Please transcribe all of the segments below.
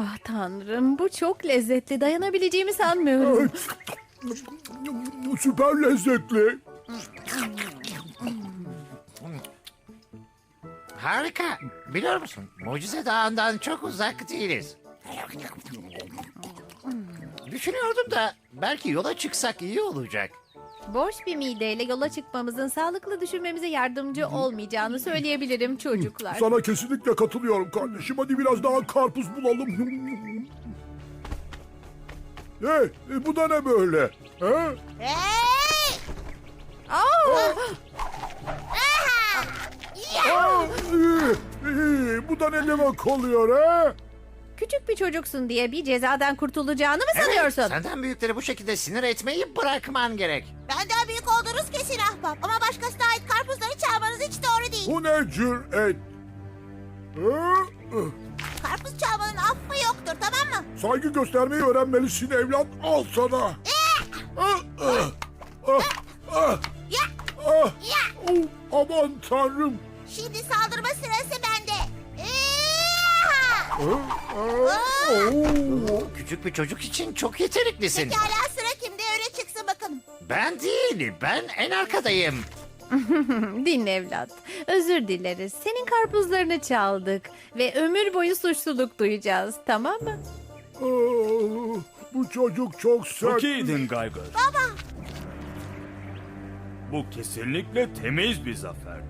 Ah tanrım bu çok lezzetli dayanabileceğimi sanmıyorum. Süper lezzetli. Harika. Biliyor musun? Mucize Dağı'ndan çok uzak değiliz. Düşünüyordum da belki yola çıksak iyi olacak. Boş bir mideyle yola çıkmamızın sağlıklı düşünmemize yardımcı olmayacağını söyleyebilirim çocuklar. Sana kesinlikle katılıyorum kardeşim. Hadi biraz daha karpuz bulalım. Hey, e, bu da ne böyle? He? Hey! Aa! Aa, iyi, iyi. Bu da ne demek oluyor he? Küçük bir çocuksun diye bir cezadan kurtulacağını mı sanıyorsun? senden büyükleri bu şekilde sinir etmeyi bırakman gerek. Benden büyük olduğunuz kesin ahbap. Ama başkasına ait karpuzları çalmanız hiç doğru değil. Bu ne cüret? Karpuz çalmanın affı yoktur tamam mı? Saygı göstermeyi öğrenmelisin evlat. Al sana. Ah, ah, ah, ah, Ya! ah. Ya! Oh, Aman tanrım. Şimdi saldırma sırası Küçük bir çocuk için çok yeteneklisin. Pekala sıra kimde öyle çıksın bakalım. Ben değil, ben en arkadayım. Dinle evlat. Özür dileriz. Senin karpuzlarını çaldık ve ömür boyu suçluluk duyacağız. Tamam mı? Bu çocuk çok sert. Çok iyiydin Gaygar. Baba! Bu kesinlikle temiz bir zafer.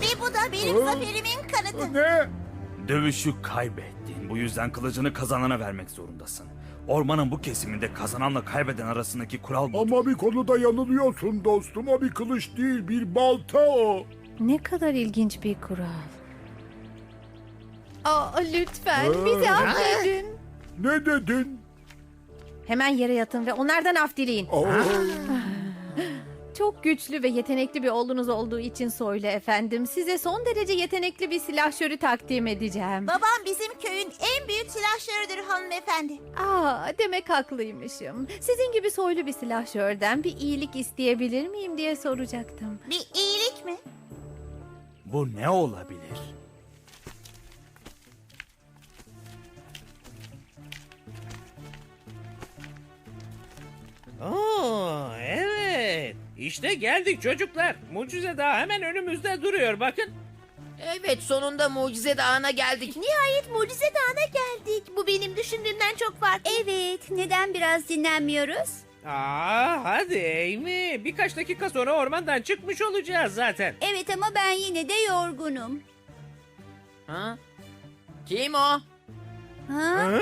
Ve bu da benim zaferimin kanıtı. Ne? Dövüşü kaybettin. Bu yüzden kılıcını kazanana vermek zorundasın. Ormanın bu kesiminde kazananla kaybeden arasındaki kural bu. Ama bir konuda yanılıyorsun dostum. O bir kılıç değil, bir balta o. Ne kadar ilginç bir kural. Aa, lütfen Ee? bizi affedin. Ne dedin? Hemen yere yatın ve onlardan af dileyin. Aa, Çok güçlü ve yetenekli bir oğlunuz olduğu için söyle efendim. Size son derece yetenekli bir silahşörü takdim edeceğim. Babam bizim köyün en büyük silahşörüdür hanımefendi. Aa, demek haklıymışım. Sizin gibi soylu bir silahşörden bir iyilik isteyebilir miyim diye soracaktım. Bir iyilik mi? Bu ne olabilir? Evet. İşte geldik çocuklar. Mucize daha hemen önümüzde duruyor bakın. Evet sonunda mucize dağına geldik. Nihayet mucize dağına geldik. Bu benim düşündüğümden çok farklı. Evet, neden biraz dinlenmiyoruz? Aa, hadi Amy. Birkaç dakika sonra ormandan çıkmış olacağız zaten. Evet ama ben yine de yorgunum. Ha? Kim o? Ha?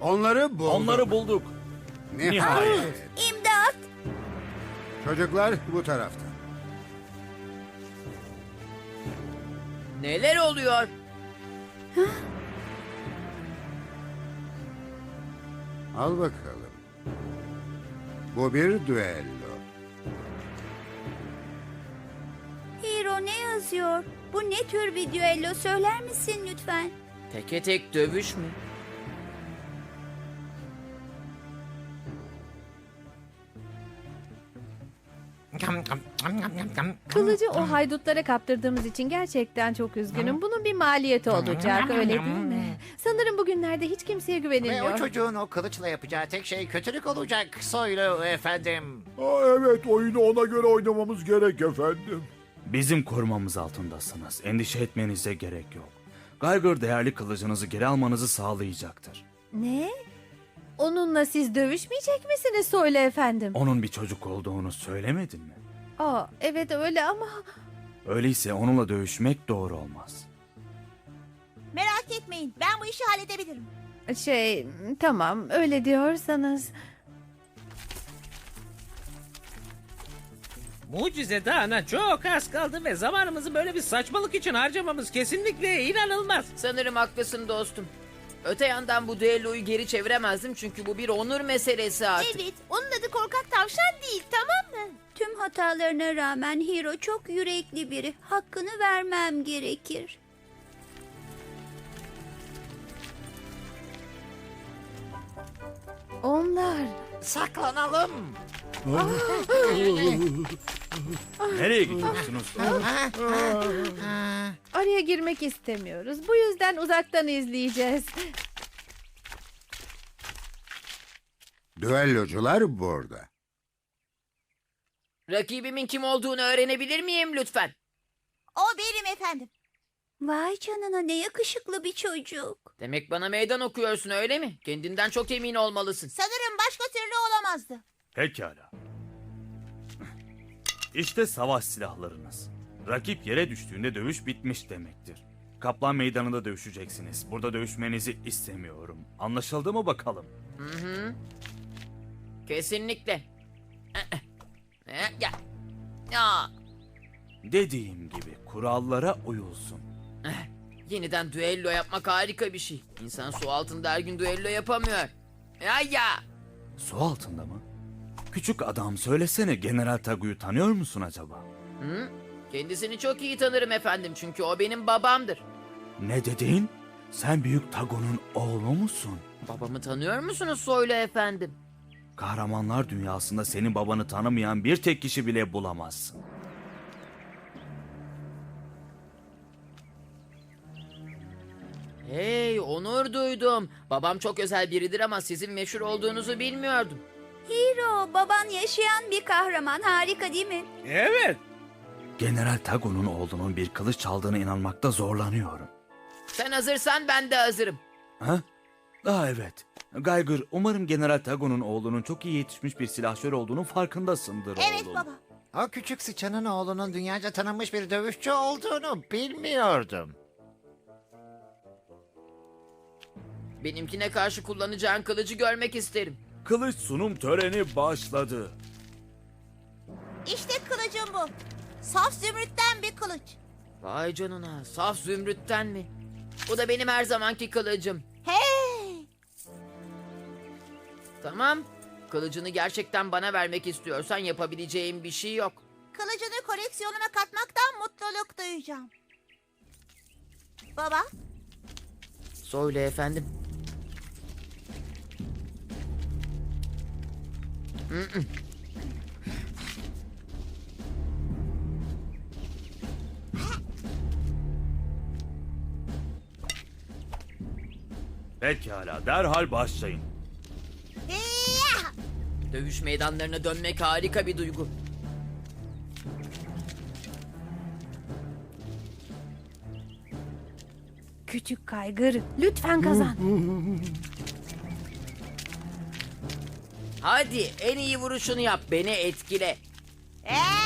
Onları buldum. Onları bulduk. Nihayet. İmdat! Çocuklar bu tarafta. Neler oluyor? Al bakalım. Bu bir düello. Hero ne yazıyor? Bu ne tür bir düello söyler misin lütfen? Teke tek dövüş mü? Kılıcı o haydutlara kaptırdığımız için gerçekten çok üzgünüm. Bunun bir maliyeti olacak öyle değil mi? Sanırım bugünlerde hiç kimseye Ve o güvenilmiyor. çocuğun o kılıçla yapacağı tek şey kötülük olacak soylu efendim. aa, evet, oyunu ona göre oynamamız gerek efendim. Bizim korumamız altındasınız. Endişe etmenize gerek yok. Gaygar değerli kılıcınızı geri almanızı sağlayacaktır. Ne? Onunla siz dövüşmeyecek misiniz söyle efendim? Onun bir çocuk olduğunu söylemedin mi? Aa, evet öyle ama Öyleyse onunla dövüşmek doğru olmaz. Merak etmeyin ben bu işi halledebilirim. şey tamam öyle diyorsanız. Mucize Dağı'na çok az kaldı ve zamanımızı böyle bir saçmalık için harcamamız kesinlikle inanılmaz. Sanırım haklısın dostum. Öte yandan bu düelloyu geri çeviremezdim çünkü bu bir onur meselesi artık. Evet onun adı korkak tavşan hatalarına rağmen Hero çok yürekli biri. Hakkını vermem gerekir. Onlar Saklanalım. Nereye gidiyorsunuz? Araya girmek istemiyoruz. Bu yüzden uzaktan izleyeceğiz. Düellocular burada. Rakibimin kim olduğunu öğrenebilir miyim lütfen? O benim efendim. Vay canına ne yakışıklı bir çocuk. Demek bana meydan okuyorsun öyle mi? Kendinden çok emin olmalısın. Sanırım başka türlü olamazdı. Pekala. İşte savaş silahlarınız. Rakip yere düştüğünde dövüş bitmiş demektir. Kaplan meydanında dövüşeceksiniz. Burada dövüşmenizi istemiyorum. Anlaşıldı mı bakalım? Kesinlikle. Eh, Ya. Ya. Dediğim gibi kurallara uyulsun. Yeniden düello yapmak harika bir şey. İnsan su altında her gün düello yapamıyor. Ya ya. Su altında mı? Küçük adam söylesene General Tagu'yu tanıyor musun acaba? Kendisini çok iyi tanırım efendim çünkü o benim babamdır. Ne dedin? Sen büyük Tagu'nun oğlu musun? Babamı tanıyor musunuz Soylu efendim? Kahramanlar dünyasında senin babanı tanımayan bir tek kişi bile bulamazsın. Hey onur duydum. Babam çok özel biridir ama sizin meşhur olduğunuzu bilmiyordum. Hiro baban yaşayan bir kahraman harika değil mi? Evet. General Tagu'nun oğlunun bir kılıç çaldığına inanmakta zorlanıyorum. Sen hazırsan ben de hazırım. Ha? Aa evet. Geiger, umarım General Tagu'nun oğlunun çok iyi yetişmiş bir silahşör olduğunun farkındasındır Evet oğlum. baba. O küçük sıçanın oğlunun dünyaca tanınmış bir dövüşçü olduğunu bilmiyordum. Benimkine karşı kullanacağın kılıcı görmek isterim. Kılıç sunum töreni başladı. İşte kılıcım bu. Saf zümrütten bir kılıç. Vay canına saf zümrütten mi? Bu da benim her zamanki kılıcım. Tamam. Kılıcını gerçekten bana vermek istiyorsan yapabileceğim bir şey yok. Kılıcını koleksiyonuma katmaktan mutluluk duyacağım. Baba, Söyle efendim. Mm-mm. Pekala, derhal başlayın. Dövüş meydanlarına dönmek harika bir duygu. Küçük kaygır, lütfen kazan. Hadi en iyi vuruşunu yap beni etkile. Hey!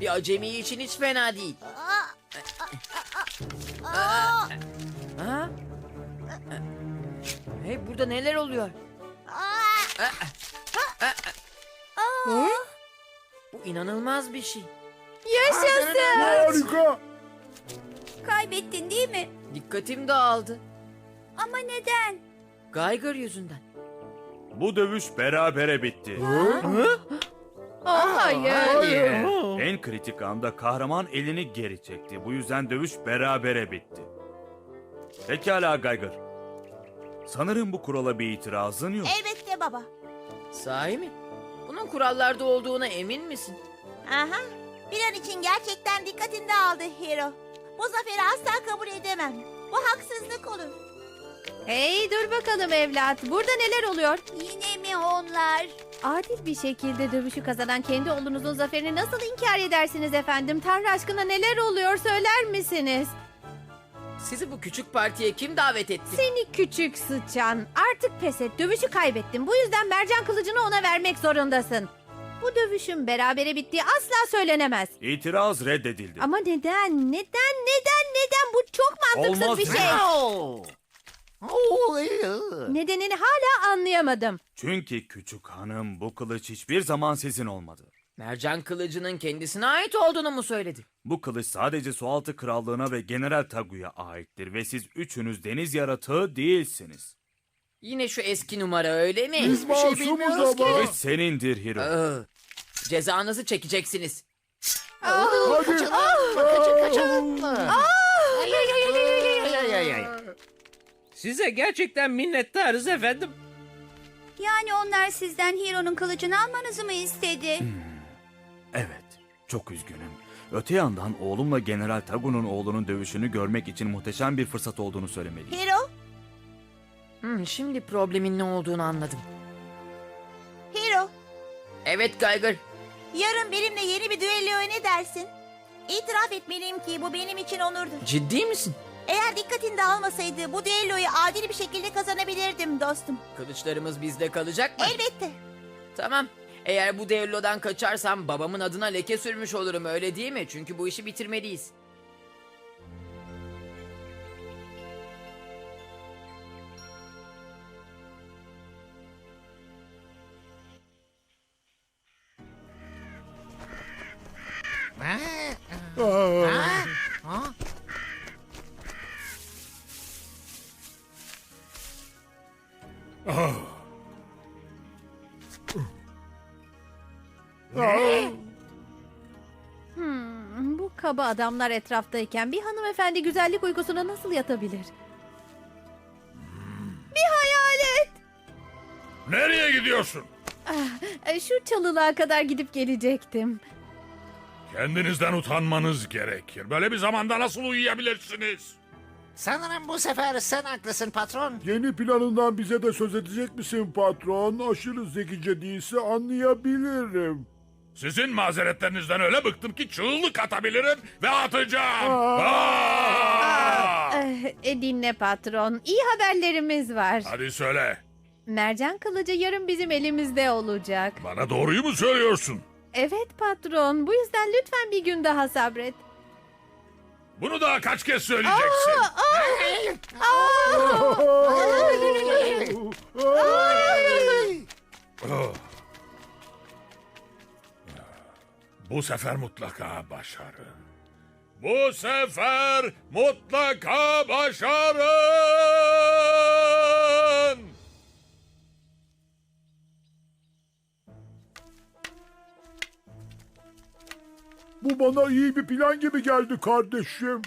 Bir acemi için hiç fena değil. Aa! Ha? Hey burada neler oluyor? Aa! Bu inanılmaz bir şey. Yaşasın. Harika. Kaybettin değil mi? Dikkatim dağıldı. Ama neden? Geiger yüzünden. Bu dövüş berabere bitti. Oh, hayır. En kritik anda kahraman elini geri çekti. Bu yüzden dövüş berabere bitti. Pekala Geiger. Sanırım bu kurala bir itirazın yok. Elbette baba. Sahi mi? Bunun kurallarda olduğuna emin misin? Aha. Bir an için gerçekten dikkatini aldı Hero. Bu zaferi asla kabul edemem. Bu haksızlık olur. Hey dur bakalım evlat. Burada neler oluyor? Yine mi onlar? Adil bir şekilde dövüşü kazanan kendi oğlunuzun zaferini nasıl inkar edersiniz efendim? Tanrı aşkına neler oluyor söyler misiniz? Sizi bu küçük partiye kim davet etti? Seni küçük sıçan. Artık pes et. Dövüşü kaybettin. Bu yüzden mercan kılıcını ona vermek zorundasın. Bu dövüşün berabere bittiği asla söylenemez. İtiraz reddedildi. Ama neden? Neden? Neden? Neden? Bu çok mantıksız Olmaz. bir şey. Oo! Nedenini hala anlayamadım. Çünkü küçük hanım bu kılıç hiçbir zaman sizin olmadı. Mercan kılıcının kendisine ait olduğunu mu söyledi? Bu kılıç sadece Sualtı Krallığına ve General Tagu'ya aittir ve siz üçünüz deniz yaratığı değilsiniz. Yine şu eski numara öyle mi? Biz masumuz ama. Kılıç senindir Hiro. Aa, cezanızı çekeceksiniz. Hadi. Kaçın, kaçın. Ay, ay, ay, ay. Size gerçekten minnettarız efendim. Yani onlar sizden Hiro'nun kılıcını almanızı mı istedi? Evet, çok üzgünüm. Öte yandan oğlumla General Tagu'nun oğlunun dövüşünü görmek için muhteşem bir fırsat olduğunu söylemeliyim. Hiro, Hmm, şimdi problemin ne olduğunu anladım. Hiro. Evet Geiger. Yarın benimle yeni bir düelloya ne dersin? İtiraf etmeliyim ki bu benim için onurdur. Ciddi misin? Eğer dikkatini dağılmasaydı bu düelloyu adil bir şekilde kazanabilirdim dostum. Kılıçlarımız bizde kalacak mı? Elbette. Tamam. Eğer bu düellodan kaçarsam babamın adına leke sürmüş olurum öyle değil mi? Çünkü bu işi bitirmeliyiz. Hmm, kaba adamlar etraftayken bir hanımefendi güzellik uykusuna nasıl yatabilir? Bir hayalet. Nereye gidiyorsun? E, Şu çalılığa kadar gidip gelecektim. Kendinizden utanmanız gerekir. Böyle bir zamanda nasıl uyuyabilirsiniz? Sanırım bu sefer sen haklısın patron. Yeni planından bize de söz edecek misin patron? Aşırı zekice değilse anlayabilirim. Sizin mazeretlerinizden öyle bıktım ki çığlık atabilirim ve atacağım. Aa! Eh, e, dinle patron. İyi haberlerimiz var. Hadi söyle. Mercan kılıcı yarın bizim elimizde olacak. Bana doğruyu mu söylüyorsun? Evet patron. Bu yüzden lütfen bir gün daha sabret. Bunu daha kaç kez söyleyeceksin? Oh. Bu sefer mutlaka başarın. Bu sefer mutlaka başarın. Bu bana iyi bir plan gibi geldi kardeşim.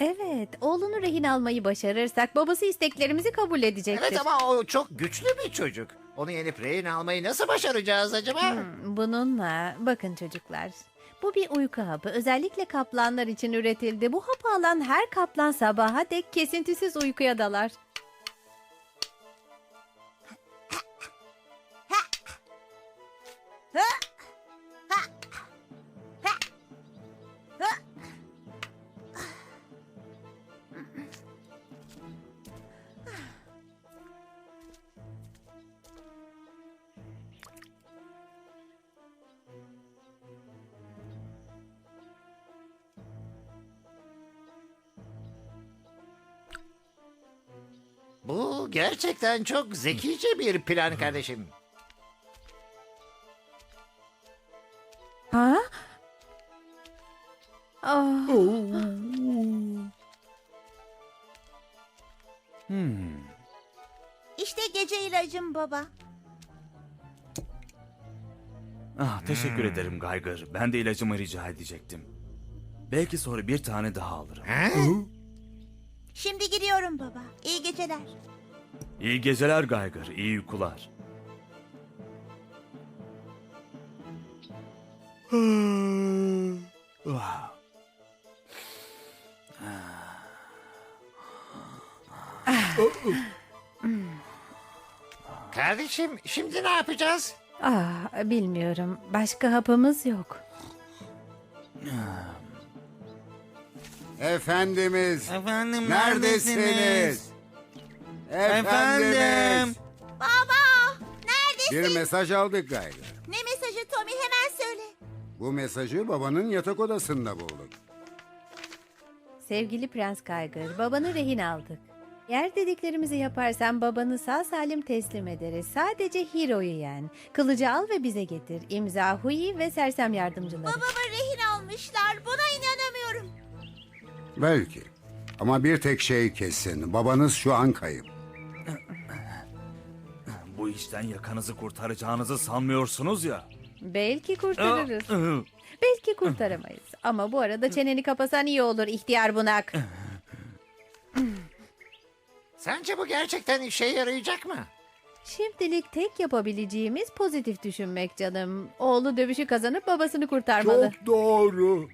Evet, oğlunu rehin almayı başarırsak babası isteklerimizi kabul edecektir. Evet ama o çok güçlü bir çocuk. Onu yenip rehin almayı nasıl başaracağız acaba? Hmm, Bununla bakın çocuklar. Bu bir uyku hapı. Özellikle kaplanlar için üretildi. Bu hapı alan her kaplan sabaha dek kesintisiz uykuya dalar. Bu gerçekten çok zekice bir plan kardeşim. Ha? Ah, İşte gece ilacım baba. Ah, teşekkür ederim Geiger. Ben de ilacımı rica edecektim. Belki sonra bir tane daha alırım. Ha? Şimdi gidiyorum baba. İyi geceler. İyi geceler Geiger, iyi uykular. Kardeşim şimdi ne yapacağız? ah, bilmiyorum. Başka hapımız yok. Efendimiz. Efendim Neredesiniz? Efendimiz. Baba! Neredesin? Bir mesaj aldık gayrı. Ne mesajı Tommy hemen söyle. Bu mesajı babanın yatak odasında bulduk. Sevgili Prens Kaygır, babanı rehin aldık. Eğer dediklerimizi yaparsan babanı sağ salim teslim ederiz. Sadece Hiro'yu yen. Kılıcı al ve bize getir. İmza Hui ve sersem yardımcıları. Babamı rehin almışlar. Buna inanamıyorum. Belki. Ama bir tek şey kesin. Babanız şu an kayıp. İşten yakanızı kurtaracağınızı sanmıyorsunuz ya. Belki kurtarırız. Belki kurtaramayız. Ama bu arada çeneni kapasan iyi olur ihtiyar bunak. Sence bu gerçekten işe yarayacak mı? Şimdilik tek yapabileceğimiz pozitif düşünmek canım. Oğlu dövüşü kazanıp babasını kurtarmalı. Çok doğru.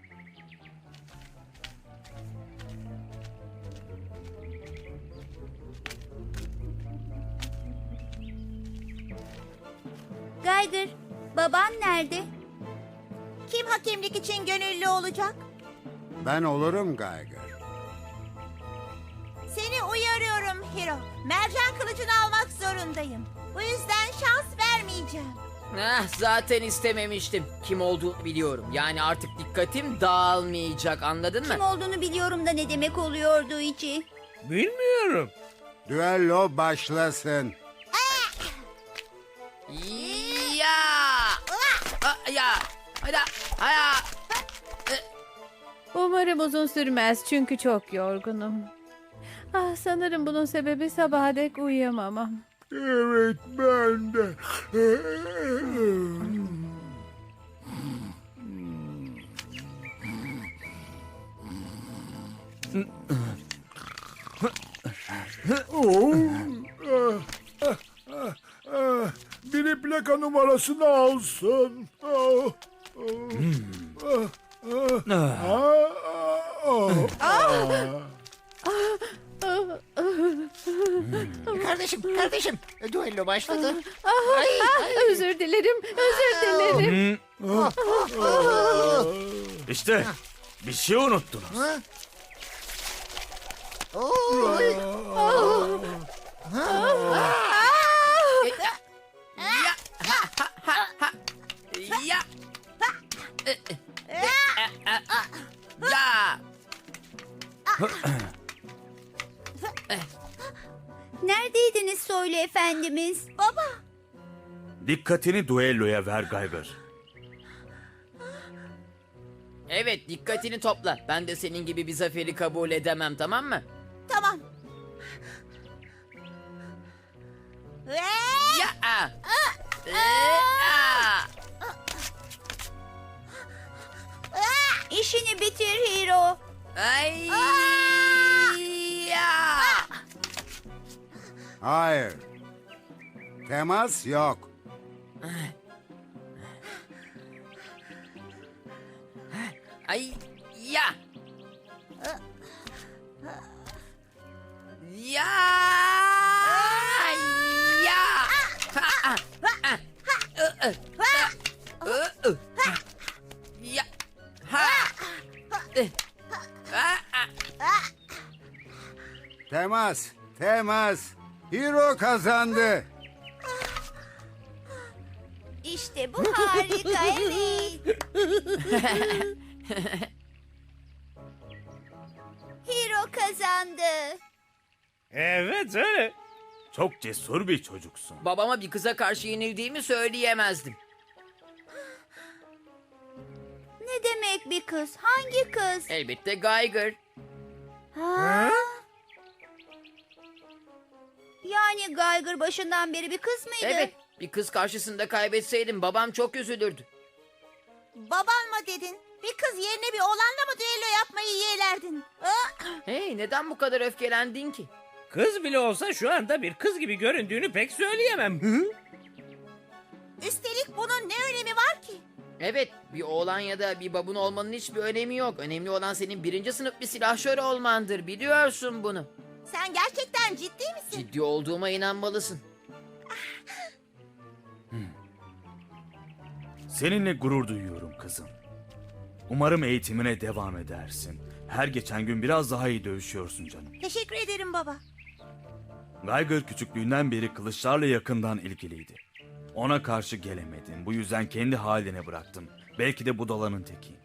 Gaydır, baban nerede? Kim hakemlik için gönüllü olacak? Ben olurum Geiger. Seni uyarıyorum Hiro. Mercan kılıcını almak zorundayım. Bu yüzden şans vermeyeceğim. Ah, zaten istememiştim. Kim olduğunu biliyorum. Yani artık dikkatim dağılmayacak anladın mı? Kim olduğunu biliyorum da ne demek oluyordu içi. Bilmiyorum. Düello başlasın. Ya! Hadi! Haya! Umarım uzun sürmez çünkü çok yorgunum. Ah sanırım bunun sebebi sabaha dek uyuyamamam. Evet ben de. Oh, plaka numarasını alsın. Kardeşim, kardeşim. Düello başladı. Ah, özür dilerim, özür dilerim. İşte bir şey unuttunuz. Ya! Neredeydiniz söyle efendimiz? Baba, Dikkatini duelloya ver Geiger. Evet dikkatini topla. Ben de senin gibi bir zaferi kabul edemem tamam mı? Hayır. Temas yok. Ay! Ya! Ya! Ya! Ha, ah, ah, ı, ı, ı, ı, ı. Ya! Ha! Ih. Ah, ah. Temas. Temas. Hero kazandı. İşte bu harika evet. Hiro kazandı. Evet öyle. Çok cesur bir çocuksun. Babama bir kıza karşı yenildiğimi söyleyemezdim. Ne demek bir kız? Hangi kız? Elbette Geiger. Ha? Yani Geiger başından beri bir kız mıydı? Evet, bir kız karşısında kaybetseydim babam çok üzülürdü. baban mı dedin? Bir kız yerine bir oğlanla mı düello yapmayı yeğlerdin? Hey, neden bu kadar öfkelendin ki? Kız bile olsa şu anda bir kız gibi göründüğünü pek söyleyemem. Üstelik bunun ne önemi var ki? Evet, bir oğlan ya da bir babun olmanın hiçbir önemi yok. Önemli olan senin birinci sınıf bir silahşör olmandır. Biliyorsun bunu. Sen gerçekten ciddi misin? Ciddi olduğuma inanmalısın. Seninle gurur duyuyorum kızım. Umarım eğitimine devam edersin. Her geçen gün biraz daha iyi dövüşüyorsun canım. Teşekkür ederim baba. Geiger küçüklüğünden beri kılıçlarla yakından ilgiliydi. Ona karşı gelemedin. Bu yüzden kendi haline bıraktın. Belki de budalanın teki.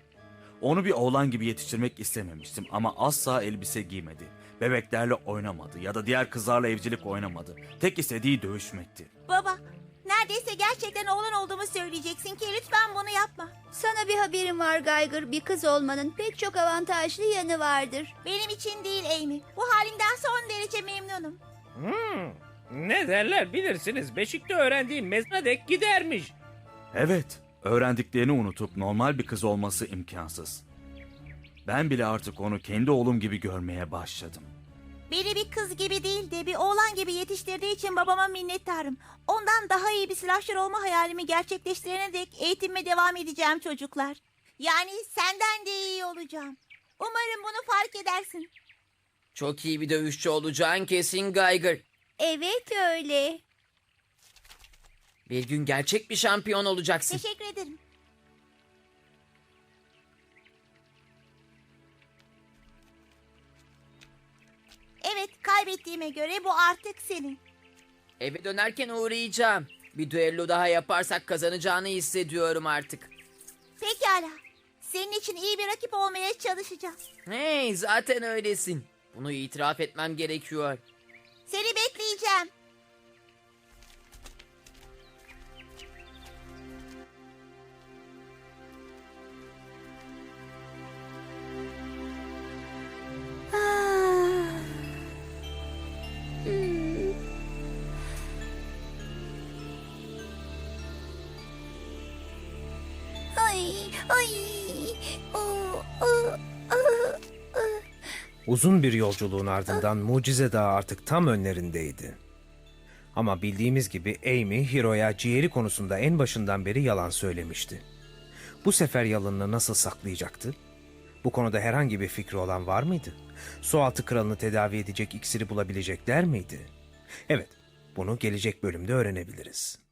Onu bir oğlan gibi yetiştirmek istememiştim ama asla elbise giymedi. Bebeklerle oynamadı ya da diğer kızlarla evcilik oynamadı. Tek istediği dövüşmekti. Baba, neredeyse gerçekten oğlan olduğumu söyleyeceksin ki lütfen bunu yapma. Sana bir haberim var Geiger. Bir kız olmanın pek çok avantajlı yanı vardır. Benim için değil Amy. Bu halimden son derece memnunum. Hmm. Ne derler bilirsiniz. Beşikte öğrendiğim mezuna dek gidermiş. Evet, öğrendiklerini unutup normal bir kız olması imkansız. Ben bile artık onu kendi oğlum gibi görmeye başladım. Beni bir kız gibi değil de bir oğlan gibi yetiştirdiği için babama minnettarım. Ondan daha iyi bir silahşör olma hayalimi gerçekleştirene dek eğitimime devam edeceğim çocuklar. Yani senden de iyi olacağım. Umarım bunu fark edersin. Çok iyi bir dövüşçü olacağın kesin Geiger. Evet öyle. Bir gün gerçek bir şampiyon olacaksın. Teşekkür ederim. Kaybettiğime göre bu artık senin. Eve dönerken uğrayacağım. Bir düello daha yaparsak kazanacağını hissediyorum artık. Pekala. Senin için iyi bir rakip olmaya çalışacağım. Hey zaten öylesin. Bunu itiraf etmem gerekiyor. Seni bekleyeceğim. Ay. Uzun bir yolculuğun ardından Mucize Dağı artık tam önlerindeydi. Ama bildiğimiz gibi Amy, Hiro'ya ciğeri konusunda en başından beri yalan söylemişti. Bu sefer yalanını nasıl saklayacaktı? Bu konuda herhangi bir fikri olan var mıydı? Sualtı kralını tedavi edecek iksiri bulabilecekler miydi? Evet, bunu gelecek bölümde öğrenebiliriz.